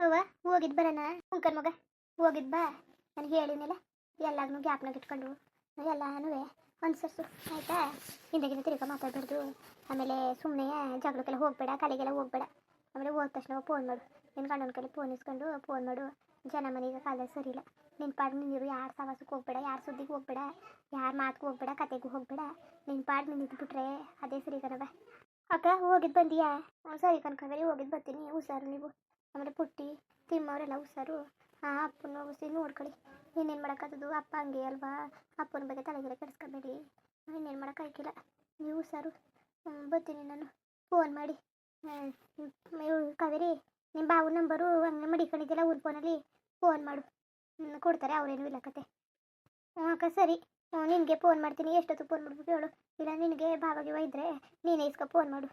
ಅವ್ವ, ಹೋಗಿದ್ ಬರೋಣ ಹುಂಕನ್ ಮಗ, ಹೋಗಿದ್ ಬಾ. ನನಗೆ ಹೇಳಿನಿಲ್ಲ ಗ್ಯಾಪ್ ಗ್ಯಾಪ್ನಾಗ ಇಟ್ಕೊಂಡು, ಎಲ್ಲಾನು ಅನ್ಸರ್ಸು, ಆಯ್ತಾ? ಹಿಂದಗಿನ ತಿರುಗ ಮಾತಾಡ್ಬಾರ್ದು. ಆಮೇಲೆ ಸುಮ್ಮನೆ ಜಗಳಕ್ಕೆಲ್ಲ ಹೋಗ್ಬೇಡ, ಕಲೆಗೆಲ್ಲ ಹೋಗ್ಬೇಡ. ಆಮೇಲೆ ಹೋದ ತಕ್ಷಣ ಫೋನ್ ಮಾಡು. ನಿನ್ನ ಗಂಡನ ಕೈಲಿ ಫೋನ್ ಇಸ್ಕೊಂಡು ಫೋನ್ ಮಾಡು. ಜನ ಮನೆಗೆ ಕಾಲ ಸರಿ ಇಲ್ಲ ನಿನ್ನ ಪಾಡು ನೀರು ಯಾರು ಸವಾಸಕ್ಕೆ ಹೋಗ್ಬೇಡ, ಯಾರು ಸುದ್ದಿಗೆ ಹೋಗ್ಬೇಡ, ಯಾರು ಮಾತಿಗೆ ಹೋಗ್ಬೇಡ, ಕತೆಗೂ ಹೋಗ್ಬೇಡ. ನಿನ್ನ ಪಾಡು ನೀನು ಇದ್ಬಿಟ್ರೆ ಅದೇ ಸರಿ ಕಣವ ಅಕ್ಕ ಹೋಗಿದ್ದು ಬಂದಿಯಾ? ಸರಿ ಕನ್ಕಂದ್ರೆ ಹೋಗಿದ್ದು ಬರ್ತೀನಿ, ಹುಷಾರು ನೀವು. ಆಮೇಲೆ ಪುಟ್ಟಿ ತಿಮ್ಮವರೆಲ್ಲ ಹುಷಾರು. ಆ ಅಪ್ಪನ ಹುಸಿ ನೋಡ್ಕೊಳ್ಳಿ. ಇನ್ನೇನು ಮಾಡೋಕ್ಕಾಗದು ಅಪ್ಪ ಹಂಗೆ ಅಲ್ವಾ? ಅಪ್ಪನ ಬಗ್ಗೆ ತಲೆಗೆಲ್ಲ ಕೆಡಿಸ್ಕೊಬೇಡಿ. ಇನ್ನೇನು ಮಾಡೋಕ್ಕಾಗಿಲ್ಲ ನೀವು ಹುಷಾರು. ಬರ್ತೀನಿ ನಾನು. ಫೋನ್ ಮಾಡಿ. ಕಾವೇರಿ ನಿಮ್ಮ ಬಾವು ನಂಬರು ಹಂಗೆ ಮಡಿಕೊಂಡಿದ್ದೆಲ್ಲ ಊರು ಫೋನಲ್ಲಿ ಫೋನ್ ಮಾಡು. ಕೊಡ್ತಾರೆ, ಅವ್ರೇನು ಇಲ್ಲ ಕತೆ. ಹ್ಞೂ ಅಕ್ಕ ಸರಿ. ನಿನಗೆ ಫೋನ್ ಮಾಡ್ತೀನಿ. ಎಷ್ಟೊತ್ತು ಫೋನ್ ಮಾಡ್ಬೇಕು ಹೇಳು. ಇಲ್ಲ ನಿನಗೆ ಬಾವಾಗಿವ ಇದ್ದರೆ ನೀನೇ ಇಸ್ಕೊ ಫೋನ್ ಮಾಡು.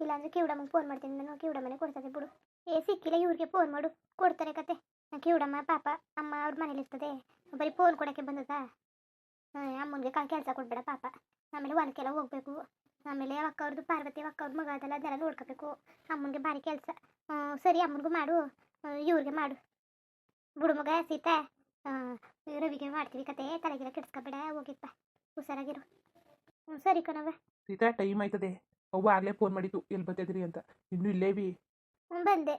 ಇಲ್ಲಾಂದರೆ ಕಿವುಡಮ್ಮಂಗೆ ಫೋನ್ ಮಾಡ್ತೀನಿ ನಾನು. ಕಿವುಡಮ್ಮನೆ ಕೊಡ್ತಾರೆ ಬಿಡು. ಏ ಸಿಕ್ಕಿಲ್ಲ ಇವ್ರಿಗೆ ಫೋನ್ ಮಾಡು, ಕೊಡ್ತಾರೆ ಕತೆ. ಕಿವುಡಮ್ಮ ಪಾಪ ಅಮ್ಮ ಅವ್ರ ಮನೇಲಿ ಇರ್ತದೆ. ಬರೀ ಫೋನ್ ಕೊಡೋಕ್ಕೆ ಬಂದದ? ಅಮ್ಮನ್ಗೆ ಕಾ, ಕೆಲಸ ಕೊಡ್ಬೇಡ ಪಾಪ. ಆಮೇಲೆ ಹೊಲಕ್ಕೆಲ್ಲ ಹೋಗ್ಬೇಕು. ಆಮೇಲೆ ಅಕ್ಕ ಅವ್ರದ್ದು ಪಾರ್ವತಿ ಅಕ್ಕ ಅವ್ರ ಮಗ ಅದೆಲ್ಲ ಅದೆಲ್ಲ ನೋಡ್ಕೋಬೇಕು. ಅಮ್ಮನಿಗೆ ಭಾರಿ ಕೆಲಸ. ಸರಿ ಅಮ್ಮನಿಗೂ ಮಾಡು. ಇವ್ರಿಗೆ ಮಾಡು. ಬುಡು ಮಗ, ಸೀತಾ. ರವಿಗೆ ಮಾಡ್ತೀವಿ ಕತೆ. ತಲೆಗೆಲ್ಲ ಕೆಡ್ಸ್ಕೊಬೇಡ ಹೋಗಿಪ್ಪ ಹುಷಾರಾಗಿರು. ಸರಿ ಕಣವ ಸೀತಾ ಟೈಮ್ ಆಯ್ತದೆ. ಅವ್ವ ಆಗಲೇ ಫೋನ್ ಮಾಡಿತ್ತು ಎಲ್ಲಿ ಬರ್ತಿದ್ರಿ ಅಂತ. ಇನ್ನು ಇಲ್ಲೇ ಬಿ ಹ್ಞೂ ಬಂದೆ.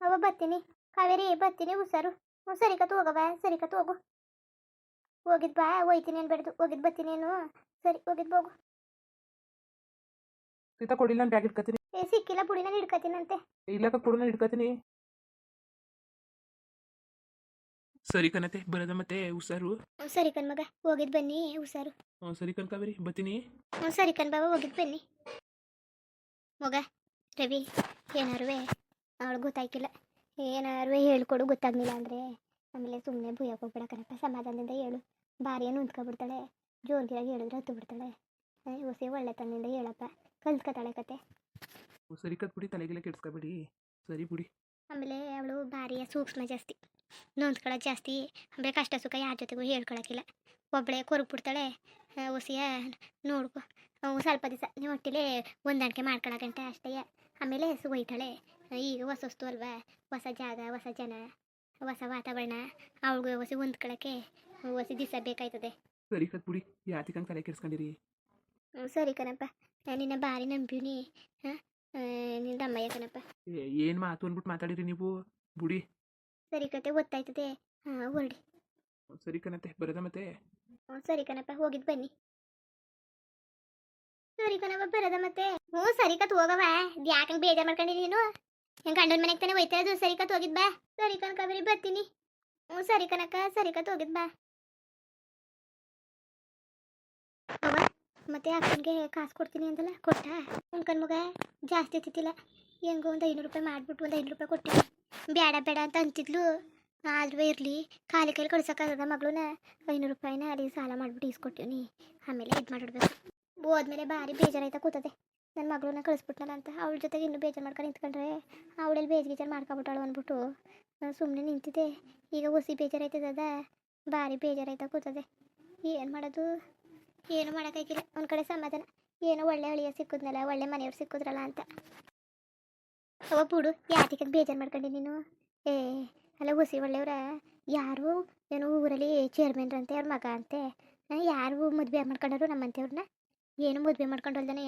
ಅವ ಬರ್ತೀನಿ. ಕಾವೇರಿ ಬರ್ತೀನಿ. ಹುಷಾರು. ಹ್ಞೂ ಸರಿ ಕತ್ತು ಹೋಗವ ಸರಿ ಕತ್ತು ಹೋಗು. ಹೋಗಿದ್ ಬಾ. ಹೋಯ್ತೀನಿ ಅನ್ಬೇಡ್ದು. ಹೋಗಿದ್ ಬರ್ತೀನಿ ಏನು. ಸರಿ ಹೋಗಿದ್ ಹೋಗು. ಸೀತಾ ಕೊಡಿಲ್ಲ ನಾನು ಬ್ಯಾಗ್ ಇಟ್ಕೊತೀನಿ ಏ ಸಿಕ್ಕಿಲ್ಲ. ಪುಡಿ ನಾನು ಹಿಡ್ಕತೀನಂತೆ. ಇಲ್ಲಕ್ಕ ಕೊಡು ನಾನು ಹಿಡ್ಕೋತೀನಿ. ಸರಿ ಕಣತೆ ಬರದ ಮತ್ತೆ ಹುಷಾರು. ಹ್ಞೂ ಸರಿ ಕಣ್ ಮಗ. ಹೋಗಿದ್ ಬನ್ನಿ ಹುಷಾರು. ಹ್ಞೂ ಸರಿ ಕಣ್ಕಾವೇರಿ ಬರ್ತೀನಿ. ಹ್ಞೂ ಸರಿ ಕಣ್ ಬಾಬಾ ಹೋಗಿದ್ ಬನ್ನಿ. ಮಗ ರವಿ ಏನಾರುವೆ? ಅವಳು ಗೊತ್ತಾಯ್ಕಿಲ್ಲ ಏನಾರು ಹೇಳ್ಕೊಡು ಗೊತ್ತಾಗ್ಲಿಲ್ಲ ಅಂದರೆ ಆಮೇಲೆ ಸುಮ್ಮನೆ ಭೂಯಕ್ಕೆ ಹೋಗ್ಬೇಡ ಕಣಪ್ಪ ಸಮಾಧಾನದಿಂದ ಹೇಳು. ಭಾರಿಯನ್ನು ಉಂತ್ಕೊಬಿಡ್ತಾಳೆ ಜೋರ್ಗಿರಾಗಿ ಹೇಳಿದ್ರೆ ಹತ್ತು ಬಿಡ್ತಾಳೆ ಹೊಸಿ ಒಳ್ಳೆತನದಿಂದ ಹೇಳಪ್ಪ ಕಲ್ತ್ಕೊತಾಳೆ ಕತೆ. ಸರಿ ಕತ್ ಬಿಡಿ ತಲೆಗೆಲ್ಲ ಕೆಡ್ಸ್ಕೊಬಿಡಿ. ಸರಿ ಬಿಡಿ. ಆಮೇಲೆ ಅವಳು ಭಾರಿಯ ಸೂಕ್ಷ್ಮ ಜಾಸ್ತಿ ನೊಂದ್ಕೊಳ್ಳೋದು ಜಾಸ್ತಿ ಆಮೇಲೆ ಕಷ್ಟ ಸುಖ ಯಾರ ಜೊತೆಗೂ ಹೇಳ್ಕೊಳಕ್ಕಿಲ್ಲ. ಕೊರಗ್ ಕೊರಗ್ಬಿಡ್ತಾಳೆ ಹೊಸಿಯ ನೋಡ್ಕೊ ಸ್ವಲ್ಪ ದಿವಸ ನೀವು ಒಟ್ಟಿಲೆ ಹೊಂದಾಣಿಕೆ ಮಾಡ್ಕೊಳಕಂಟ ಅಷ್ಟೇ ಆಮೇಲೆ ಹೆಸರು ಒಯ್ತಾಳೆ ಈಗ ಹೊಸ ವಸ್ತು ಅಲ್ವಾ? ಹೊಸ ಜಾಗ ಹೊಸ ಜನ ಹೊಸ ವಾತಾವರಣ ಅವಳಿಗೆ ಹೊಸ ಹೊಂದ್ಕೊಳಕ್ಕೆ ಹೊಸ ದಿವಸ ಬೇಕಾಯ್ತದೆ. ಸರಿ ಕತ್ ಬಿಡಿ ಯಾತಿಕಂಗೆ ತಲೆ ಕೆಡ್ಸ್ಕೊಂಡಿರಿ? ಸರಿ ಕಣಪ್ಪ. ನಾನ್ ನಿನ್ನ ಭಾರಿ ನಂಬಿನಿ ಹಾಂ? ನಿಂದ ಅಮ್ಮಯ್ಯ ಕಣಪ್ಪ. ಏನು ಮಾತು ಅಂದ್ಬಿಟ್ಟು ಮಾತಾಡಿರಿ ನೀವು? ಬುಡಿ. ಸರಿ ಕತೆ ಗೊತ್ತಾಯ್ತದೆ. ಹಾಂ ಹೊರಡಿ. ಸರಿ ಕಣತೆ ಬರದ ಮತ್ತೆ? ಸರಿ ಕಣಪ್ಪ ಹೋಗಿದ್ ಬನ್ನಿ. ಸರಿ ಕಣಪ್ಪ ಬರದ ಮತ್ತೆ? ಹ್ಞೂ ಸರಿ ಕತ್ ಹೋಗವ ಯಾಕಂಗ್ ಬೇಜಾರ್ ಮಾಡ್ಕೊಂಡಿ ನೀನು? ಹೆಂಗ್ ಗಂಡನ ಮನೆಗೆ ತಾನೇ ಹೋಯ್ತಾ ಇರೋದು? ಸರಿ ಕತ್ ಹೋಗಿದ್ ಬಾ. ಸರಿ ಕನಕ ಬರೀ ಬರ್ತೀನಿ. ಹ್ಞೂ ಸರಿ ಕನಕ ಸರಿ ಕತ್ ಹೋಗಿದ್ ಬಾ. ಮತ್ತೆ ಅಕ್ಕನಿಗೆ ಕಾಸು ಕೊಡ್ತೀನಿ ಅಂತಲ್ಲ ಕೊಟ್ಟ? ಉಂಕನ್ ಮಗ ಜಾಸ್ತಿ ತಿತ್ತಿಲ್ಲ ಹೆಂಗೋ ಒಂದು ಐನೂರು ರೂಪಾಯಿ ಮಾಡ್ಬಿಟ್ಟು ಒಂದು ಐನೂರು ರೂಪಾಯಿ ಕೊಟ್ಟೆ ಬೇಡ ಬೇಡ ಅಂತ ಅಂತಿದ್ಲು. ಆದ್ರೂ ಇರಲಿ. ಖಾಲಿ ಕೈಲಿ ಕಳ್ಸೋಕ್ಕಾಗದ ಮಗಳನ್ನ ಐನೂರು ರೂಪಾಯಿನ ಅಲ್ಲಿ ಸಾಲ ಮಾಡ್ಬಿಟ್ಟು ಇಸ್ಕೊಟ್ಟಿವ್ನಿ ಆಮೇಲೆ ಇದು ಮಾಡಿಡ್ಬೇಕು ಹೋದ್ಮೇಲೆ ಭಾರಿ ಬೇಜಾರಾಯ್ತಾ ಕೂತದೆ. ನನ್ನ ಮಗಳನ್ನ ಕಳಿಸ್ಬಿಟ್ನಲ್ಲ ಅಂತ ಅವಳ ಜೊತೆಗೆ ಇನ್ನೂ ಬೇಜಾರು ಮಾಡ್ಕೊಂಡು ನಿಂತ್ಕೊಂಡ್ರೆ ಅವಳಲ್ಲಿ ಬೇಜ್ ಗೀಜಾರು ಮಾಡ್ಕೊಬಿಟ್ಟಾಳು ಅಂದ್ಬಿಟ್ಟು ಸುಮ್ಮನೆ ನಿಂತಿದ್ದೆ. ಈಗ ಹುಸಿ ಬೇಜಾರಾಯ್ತದ ಭಾರಿ ಬೇಜಾರಾಯ್ತಾ ಕೂತದೆ. ಏನು ಮಾಡೋದು? ಏನು ಮಾಡೋಕ್ಕಾಗಿಲ್ಲ. ಒಂದು ಕಡೆ ಸಮಾಧಾನ. ಏನೋ ಒಳ್ಳೆ ಅಳಿಯ ಸಿಕ್ಕಿದ್ನಲ್ಲ, ಒಳ್ಳೆ ಮನೆಯವ್ರು ಸಿಕ್ಕಿದ್ರಲ್ಲ ಅಂತ. ಅವ ಬಿಡು ಯಾತಿಗೆ ಬೇಜಾರು ಮಾಡ್ಕೊಂಡಿ ನೀನು? ಏ, ಅಲ್ಲ ಹುಸಿ ಒಳ್ಳೆಯವ್ರ ಯಾರು? ಏನೋ ಊರಲ್ಲಿ ಚೇರ್ಮನ್ರಂತೆ ಅವ್ರ ಮಗ ಅಂತೆ. ಯಾರು ಮದುವೆ ಮಾಡ್ಕೊಂಡರು ನಮ್ಮಂತೆಯವ್ರನ್ನ ಏನು ಮದುವೆ ಮಾಡ್ಕೊಂಡಲ್ದಾನೆ?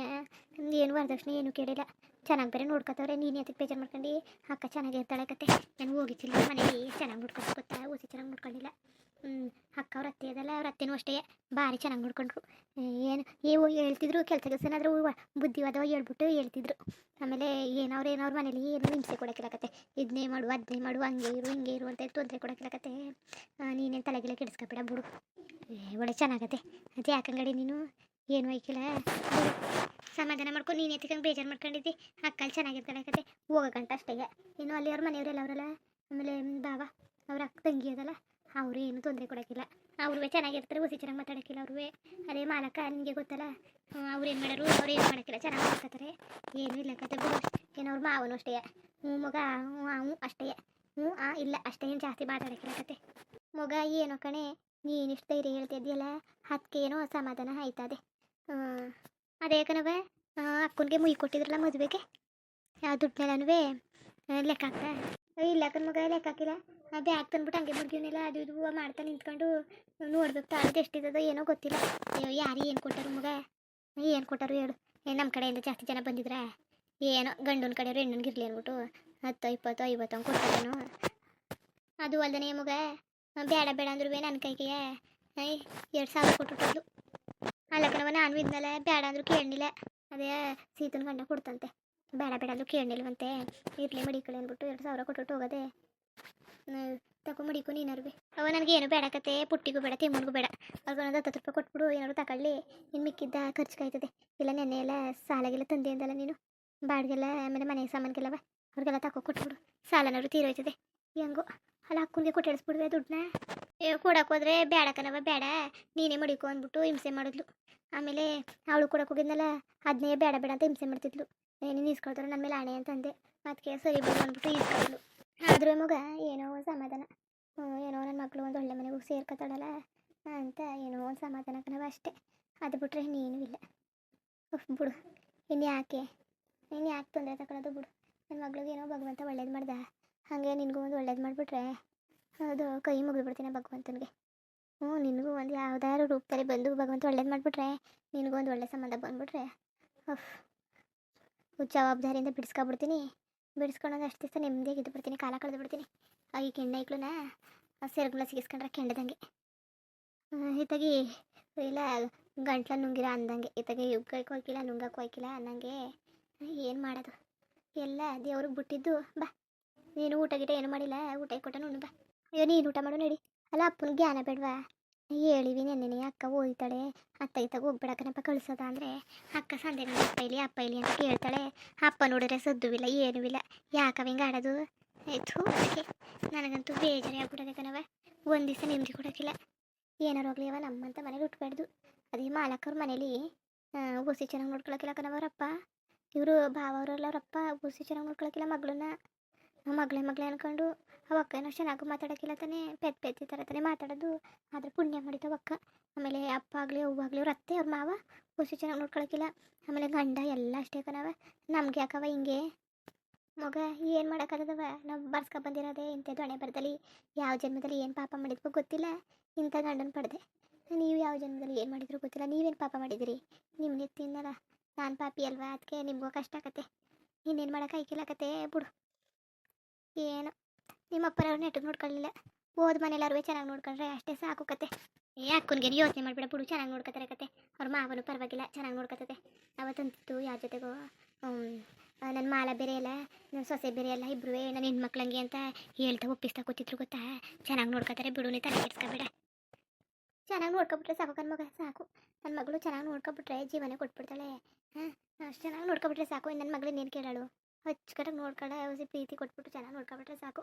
ಏನು ವರದಕ್ಷಿಣೆ ಏನು ಕೇಳಿಲ್ಲ. ಚೆನ್ನಾಗಿ ಬೇರೆ ನೋಡ್ಕೊತವ್ರೆ. ನೀನು ಅದಕ್ಕೆ ಬೇಜಾರು ಮಾಡ್ಕೊಂಡು. ಅಕ್ಕ ಚೆನ್ನಾಗಿರ್ತಾಳೆ ಕತೆ. ನಾನು ಹೋಗಿದ್ದಿಲ್ಲ ಮನೆಗೆ ಚೆನ್ನಾಗಿ ನೋಡ್ಕೊಂಡು ಗೊತ್ತಾ? ಓಸಿ ಚೆನ್ನಾಗಿ ನೋಡ್ಕೊಂಡಿಲ್ಲ. ಹ್ಞೂ ಅಕ್ಕ ಅವ್ರ ಅತ್ತೆ ಅದಲ್ಲ. ಅವ್ರ ಅತ್ತೆನೂ ಅಷ್ಟೇ. ಭಾರಿ ಚೆನ್ನಾಗಿ ನೋಡ್ಕೊಂಡ್ರು. ಏನು, ಏವು ಹೇಳ್ತಿದ್ರು. ಕೆಲಸ ಕೆಲಸ ಏನಾದರೂ ಬುದ್ಧಿವಾದವ ಹೇಳ್ಬಿಟ್ಟು ಹೇಳ್ತಿದ್ರು. ಆಮೇಲೆ ಏನವ್ರು, ಏನವ್ರ ಮನೇಲಿ ಏನು ಹಿಂಸೆ ಕೊಡೋಕ್ಕಿಲ್ಲಕತ್ತೆ ಇದನ್ನೇ ಮಾಡು, ಅದನ್ನೇ ಮಾಡು, ಹಂಗೆ ಇರು, ಹಿಂಗೆ ಇರು ಅಂತ ತೊಂದರೆ ಕೊಡೋಕ್ಕಿಲ್ಲಕತ್ತೆ ನೀನೇನು ತಲೆಗಿಲ್ಲ ಕೆಡಿಸ್ಕೊಬೇಡ ಬಿಡು. ಒಳ್ಳೆ ಚೆನ್ನಾಗತ್ತೆ ಅದು ಯಾಕಂಗಡಿ ನೀನು? ಏನು ಐಕಿಲ್ಲ ಸಮಾಧಾನ ಮಾಡ್ಕೊಂಡು ನೀನು ಎತ್ತಿಕೊಂಡು ಬೇಜಾರು ಮಾಡ್ಕೊಂಡಿದ್ದಿ. ಅಕ್ಕಲ್ಲಿ ಚೆನ್ನಾಗಿರ್ತಾಳೆ ಕತೆ. ಹೋಗಕ್ಕಂಟ ಅಷ್ಟೇ ಇನ್ನು ಅಲ್ಲಿ ಅವ್ರ ಮನೆಯವರೆಲ್ಲ ಅವರಲ್ಲ ಆಮೇಲೆ ಬಾವ, ಅವ್ರ ಅಕ್ಕ ತಂಗಿ ಅದಲ್ಲ? ಅವರು ಏನು ತೊಂದರೆ ಕೊಡೋಕ್ಕಿಲ್ಲ. ಅವ್ರೂ ಚೆನ್ನಾಗಿರ್ತಾರೆ, ಹುಸಿ ಚೆನ್ನಾಗಿ ಮಾತಾಡೋಕ್ಕಿಲ್ಲ ಅವ್ರೂ ಅದೇ ಮಾಲಕ ನಿಮಗೆ ಗೊತ್ತಲ್ಲ? ಅವ್ರು ಏನು ಮಾಡೋರು, ಅವ್ರು ಏನು ಮಾಡೋಕ್ಕಿಲ್ಲ. ಚೆನ್ನಾಗಿ ಮಾತಾಡ್ತಾರೆ. ಏನೂ ಇಲ್ಲ ಕತೆ ಬಿಡು. ಏನೋ ಅವ್ರ ಮಾವನು ಅಷ್ಟೇ. ಹ್ಞೂ ಮಗ ಹ್ಞೂ ಅಷ್ಟೇ. ಹ್ಞೂ ಆ, ಇಲ್ಲ, ಅಷ್ಟೇ. ಏನು ಜಾಸ್ತಿ ಮಾತಾಡೋಕ್ಕಿಲ್ಲ ಕತೆ. ಮಗ, ಏನೋ ಕಣೆ. ನೀನಿಷ್ಟು ಧೈರ್ಯ ಹೇಳ್ತಿದ್ದೀಯಲ್ಲ? ಅದಕ್ಕೆ ಏನೋ ಸಮಾಧಾನ ಆಯ್ತದೆ. ಅದೇ ಯಾಕನವೆ ಅಕ್ಕನಿಗೆ ಮುಯಿ ಕೊಟ್ಟಿದ್ರಲ್ಲ ಮದುವೆಗೆ? ಆ ದುಡ್ಡನ್ನೆಲ್ಲನೂ ಲೆಕ್ಕ ಹಾಕ್ತಾ? ಇಲ್ಲ ಅಕ್ಕನ ಮಗ, ಲೆಕ್ಕ ಹಾಕಿಲ್ಲ. ಆ ಬ್ಯಾಗ್ ತಂದ್ಬಿಟ್ಟು ಹಂಗೆ ಮುಡ್ಗಿವನೆಲ್ಲ ಅದು ಇದು ಮಾಡ್ತಾ ನಿಂತ್ಕೊಂಡು ನೋಡ್ಬೇಕು ಅದು ಎಷ್ಟಿದ್ದದೋ ಏನೋ ಗೊತ್ತಿಲ್ಲ. ಅಯ್ಯೋ, ಯಾರು ಏನು ಕೊಟ್ಟರು ಮಗ? ಏನು ಕೊಟ್ಟರು ಹೇಳು. ನಮ್ಮ ಕಡೆಯಿಂದ ಜಾಸ್ತಿ ಜನ ಬಂದಿದ್ರೆ? ಏನೋ ಗಂಡನ ಕಡೆಯವರು ಹೆಣ್ಣು ಇರಲಿ ಅಂದ್ಬಿಟ್ಟು ಹತ್ತು, ಇಪ್ಪತ್ತು, ಐವತ್ತು ಹಂಗೆ ಕೊಡ್ತಾರೇನು ಅದು ಅಲ್ದನೆ ಮಗ? ಬೇಡ ಬೇಡ ಅಂದ್ರೂ ನನ್ನ ಕೈಗೆ ಎರಡು ಸಾವಿರ ಕೊಟ್ಬಿಟ್ಟದ್ದು ಅಲ್ಲ ನಾನು ಇದ್ನಲ್ಲ ಬೇಡ ಅಂದ್ರು ಕೇಳಲಿಲ್ಲ ಅದೇ ಸೀತನ ಗಂಡ ಕೊಡ್ತಂತೆ. ಬೇಡ ಬೇಡ ಅಂದ್ರು ಕೇಳಲಿಲ್ವಂತೆ ಇರ್ಲಿ ಮಡಿಕೊಳ್ಳಿ ಅಂದ್ಬಿಟ್ಟು ಎರಡು ಸಾವಿರ ಕೊಟ್ಟು ಹೋಗೋದೆ. ತಗೊ ಮಡಿಕು ನೀನಾರು ಬಿ ಅವ ನನಗೆ ಏನು ಬೇಡಕತ್ತೆ ಪುಟ್ಟಿಗೂ ಬೇಡ, ತಿಮ್ಮನಿಗೂ ಬೇಡ. ಅವ್ರಿಗೆ ಒಂದು ಹತ್ತು ರೂಪಾಯಿ ಕೊಟ್ಬಿಡು, ಏನಾದ್ರು ತಗೊಳ್ಳಿ. ನಿನ್ನ ಮಿಕ್ಕಿದ್ದ ಖರ್ಚು ಕಾಯ್ತದೆ ಇಲ್ಲ ನೆನ್ನೆ ಎಲ್ಲ ಸಾಲಗೆಲ್ಲ ತಂದೆ ಅಂದಲ್ಲ ನೀನು. ಬಾಡಿಗೆಲ್ಲ, ಆಮೇಲೆ ಮನೆ ಸಾಮಾನಿಗೆಲ್ಲವ ಅವ್ರಿಗೆಲ್ಲ ತಗೋ ಕೊಟ್ಬಿಡು. ಸಾಲನಾದ್ರು ತೀರೋಯ್ತದೆ. ಹೆಂಗೋ, ಅಲ್ಲ ಅಕ್ಕನಿಗೆ ಕೊಟ್ಟಿಡಿಸ್ಬಿಡುವೆ ದುಡ್ಡನ್ನ. ಏ ಕೊಡಕ್ಕೆ ಹೋದ್ರೆ ಬೇಡ ಕಣವ ಬೇಡ ನೀನೇ ಮಡಿಕೊ ಅಂದ್ಬಿಟ್ಟು ಹಿಂಸೆ ಮಾಡಿದ್ಲು. ಆಮೇಲೆ ಅವಳು ಕೂಡ ಹೋಗಿದ್ನಲ್ಲ ಅದನ್ನೇ ಬೇಡ ಬೇಡ ಅಂತ ಹಿಂಸೆ ಮಾಡ್ತಿದ್ಲು. ಏನೇನು ನೀನು ಇಸ್ಕೊಳ್ತಾರೆ ನನ್ನ ಮೇಲೆ ಆಣೆ ಅಂತಂದೆ. ಮತ್ತೆ ಸರಿ ಬಿಡು ಅಂದ್ಬಿಟ್ಟು ಇಸ್ಕೊಂಡ್ಲು ಆದ್ರೆ ಮಗ ಏನೋ ಒಂದು ಸಮಾಧಾನ ಏನೋ ನನ್ನ ಮಕ್ಕಳು ಒಂದು ಒಳ್ಳೆ ಮನೆಗೆ ಸೇರ್ಕೊತಾಳಲ್ಲ ಅಂತ ಏನೋ ಒಂದು ಸಮಾಧಾನ ಕಣವ ಅಷ್ಟೇ. ಅದು ಬಿಟ್ಟರೆ ಇನ್ನೇನೂ ಇಲ್ಲ. ಬಿಡು. ಇನ್ನು ಯಾಕೆ? ನೀನು ಯಾಕೆ ತೊಂದರೆ ತಗೊಳ್ಳೋದು ಬಿಡು. ನನ್ನ ಮಗಳಿಗೆ ಏನೋ ಭಗವಂತ ಒಳ್ಳೇದು ಮಾಡ್ದ. ಹಾಗೆ ನಿನಗೂ ಒಂದು ಒಳ್ಳೇದು ಮಾಡಿಬಿಟ್ರೆ ಅದು ಕೈ ಮುಗಿದ್ಬಿಡ್ತೀನಿ ಭಗವಂತನಿಗೆ. ಹ್ಞೂ, ನಿನಗೂ ಒಂದು ಯಾವುದಾದ್ರು ರೂಪದಲ್ಲಿ ಬಂದು ಭಗವಂತ ಒಳ್ಳೇದು ಮಾಡಿಬಿಟ್ರೆ, ನಿನಗೂ ಒಂದು ಒಳ್ಳೆ ಸಂಬಂಧ ಬಂದುಬಿಟ್ರೆ ಅಫ್ ಜವಾಬ್ದಾರಿಯಿಂದ ಬಿಡಿಸ್ಕೊಬಿಡ್ತೀನಿ. ಬಿಡಿಸ್ಕೊಂಡು ಅಷ್ಟು ದಿವಸ ನೆಮ್ಮದಿಯಾಗಿ ಇದ್ದು ಬಿಡ್ತೀನಿ, ಕಾಲ ಕಳೆದು ಬಿಡ್ತೀನಿ. ಆ, ಈ ಕೆಣ್ಣೈಕ್ಳನ್ನ ಸೆರಗುಲ ಸಿಗಿಸ್ಕೊಂಡ್ರೆ ಕೆಂಡದಂಗೆ. ಇತ್ತಾಗಿ ಇಲ್ಲ, ಗಂಟ್ಲ ನುಂಗಿರ ಅಂದಂಗೆ ಇತ್ತಾಗಿ ಯುಗ್ಗಕ್ಕೆ ಹೋಗಿಲ್ಲ ನುಂಗಕ್ಕೆ ಹೋಯ್ಕಿಲ್ಲ ಅನ್ನಂಗೆ ಏನು ಮಾಡೋದು? ಎಲ್ಲ ದೇವ್ರಿಗೆ ಬಿಟ್ಟಿದ್ದು, ಬಾ. ನೀನು ಊಟ ಗಿಟ ಏನು ಮಾಡಿಲ್ಲ, ಊಟ ಕೊಟ್ಟನು ಬಾ. ಅಯ್ಯೋ, ನೀನು ಊಟ ಮಾಡು, ನಡಿ. ಅಲ್ಲ, ಅಪ್ಪನ ಜ್ಞಾನ ಬೇಡವಾ? ಹೇಳಿವಿ ನೆನ್ನೆನೆ ಅಕ್ಕ ಹೋಯ್ತಾಳೆ ಅತ್ತ ಇತ್ತಾಗ ಹೋಗ್ಬಿಡಕನಪ್ಪ ಕಳ್ಸೋದ ಅಂದರೆ ಅಕ್ಕ ಸಂದೆ ಅಪ್ಪ ಇಲ್ಲಿ ಅಪ್ಪ ಇಲ್ಲಿ ಅಂತ ಕೇಳ್ತಾಳೆ. ಅಪ್ಪ ನೋಡಿದ್ರೆ ಸದ್ದುವಿಲ್ಲ ಏನೂ ಇಲ್ಲ. ಯಾಕವ ಹಿಂಗೆ ಆಡೋದು? ಆಯ್ತು ನನಗಂತೂ ಬೇಜಾರೇ ಆಗ್ಬಿಡದೆ ಕಣವ ಒಂದು ದಿವಸ ನೆಮ್ಮದಿ ಕೊಡೋಕ್ಕಿಲ್ಲ ಏನಾರು ಹೋಗ್ಲಿ ಅವ ನಮ್ಮಂತ ಮನೇಲಿ ಉಟ್ಬಾರ್ದು ಅದೇ ಮಾಲಕವ್ರ ಮನೇಲಿ ಬುಸಿ ಚೆನ್ನಾಗಿ ನೋಡ್ಕೊಳಕಿಲ್ಲ ಕಣವರಪ್ಪ ಇವರು ಭಾವ ಅವರಲ್ಲ ಅವರಪ್ಪ ಬುಸಿ ಚೆನ್ನಾಗಿ ನೋಡ್ಕೊಳಕಿಲ್ಲ ಮಗಳನ್ನ. ಮಗಳೇ ಮಗಳೇ ಅನ್ಕೊಂಡು. ಅವ ಅಕ್ಕ ಏನೋ ಚೆನ್ನಾಗೂ ಮಾತಾಡೋಕ್ಕಿಲ್ಲ ತಾನೇ, ಪೆದ್ ಪೆದ್ದಿ ಥರ ತಾನೇ ಮಾತಾಡೋದು. ಆದರೆ ಪುಣ್ಯ ಮಾಡಿದ ಅಕ್ಕ. ಆಮೇಲೆ ಅಪ್ಪ ಆಗಲಿ, ಅವ್ವ ಆಗಲಿ, ಅವ್ರ ಅತ್ತೆ, ಅವ್ರ ಮಾವ ಖುಷಿ ಚೆನ್ನಾಗಿ ನೋಡ್ಕೊಳಕ್ಕಿಲ್ಲ. ಆಮೇಲೆ ಗಂಡ ಎಲ್ಲ ಅಷ್ಟೇ ಕನವ ನಮ್ಗೆ ಯಾಕವ ಹಿಂಗೆ? ಮಗ ಏನು ಮಾಡೋಕ್ಕಾಗದವ? ನಾವು ಬರ್ಸ್ಕೊ ಬಂದಿರೋದೆ ಇಂಥ ಹಣೆ ಬರದಲ್ಲಿ. ಯಾವ ಜನ್ಮದಲ್ಲಿ ಏನು ಪಾಪ ಮಾಡಿದ್ವೋ ಗೊತ್ತಿಲ್ಲ. ಇಂಥ ಗಂಡನ ಪಡೆದೆ. ನೀವು ಯಾವ ಜನ್ಮದಲ್ಲಿ ಏನು ಮಾಡಿದ್ರು ಗೊತ್ತಿಲ್ಲ. ನೀವೇನು ಪಾಪ ಮಾಡಿದಿರಿ ನಿಮ್ಮ ತಿನ್ನಲ್ಲ ನಾನು ಪಾಪಿ ಅಲ್ವಾ? ಅದಕ್ಕೆ ನಿಮಗೂ ಕಷ್ಟ ಆಗತ್ತೆ ಇನ್ನೇನು ಮಾಡೋಕೆ ಕತೆ ಬಿಡು. ಏನು. ನಿಮ್ಮ ಅಪ್ಪನವ್ರು ನೆಟ್ಟಿಗೆ ನೋಡ್ಕೊಳ್ಳಿಲ್ಲ. ಹೋದ ಮನೆಯಲ್ಲಾರು ಚೆನ್ನಾಗಿ ನೋಡ್ಕೊಂಡ್ರೆ ಅಷ್ಟೇ ಸಾಕು ಕತೆ. ಏ ಅಕ್ಕನಿಗೆ ಯೋಚನೆ ಮಾಡಿಬಿಡ ಬಿಡು, ಚೆನ್ನಾಗಿ ನೋಡ್ಕೊತಾರೆ ಕತೆ. ಅವ್ರ ಮಾವನು ಪರವಾಗಿಲ್ಲ, ಚೆನ್ನಾಗಿ ನೋಡ್ಕೊತದೆ. ಅವತ್ತಂತಿತ್ತು ಯಾರ ಜೊತೆಗೋ ನನ್ನ ಮಾಲ ಬೇರೆ ಇಲ್ಲ ನನ್ನ ಸೊಸೆ ಬೇರೆ ಇಲ್ಲ ಇಬ್ರು ನನ್ನ ಹೆಣ್ಮಕ್ಳಂಗೆ ಅಂತ ಹೇಳ್ತಾ ಒಪ್ಪಿಸ್ತಾ ಕೂತಿದ್ರು ಗೊತ್ತಾ? ಚೆನ್ನಾಗಿ ನೋಡ್ಕೊತಾರೆ ಬಿಡು ನೀ ತಲೆ ಕೆಡ್ಸ್ಕೊಬೇಡ. ಚೆನ್ನಾಗಿ ನೋಡ್ಕೊಬಿಟ್ರೆ ಸಾಕು ನನ್ನ ಮಗ, ಸಾಕು. ನನ್ನ ಮಗಳು ಚೆನ್ನಾಗಿ ನೋಡ್ಕೊಬಿಟ್ರೆ ಜೀವನ ಕೊಟ್ಬಿಡ್ತಾಳೆ. ಹಾಂ, ಅಷ್ಟು ಚೆನ್ನಾಗಿ ನೋಡ್ಕೊಬಿಟ್ರೆ ಸಾಕು. ನನ್ನ ಮಗಳು ನೀನು ಕೇಳಾಳು? ಅಚ್ಚುಕಟ್ಟಾಗಿ ನೋಡ್ಕೊಳ್ಳ ಪ್ರೀತಿ ಕೊಟ್ಬಿಟ್ಟು ಚೆನ್ನಾಗಿ ನೋಡ್ಕೊಬಿಟ್ರೆ ಸಾಕು.